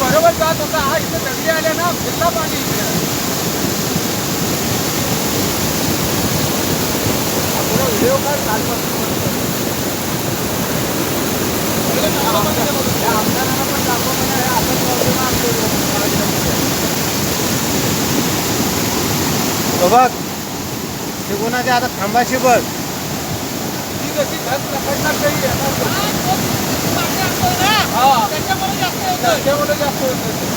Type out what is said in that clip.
बरोबर जात होता ना फिरला पाणी व्हिडिओ काढ आता थांबाशी बघ त्याच्यामुळे जास्त होतं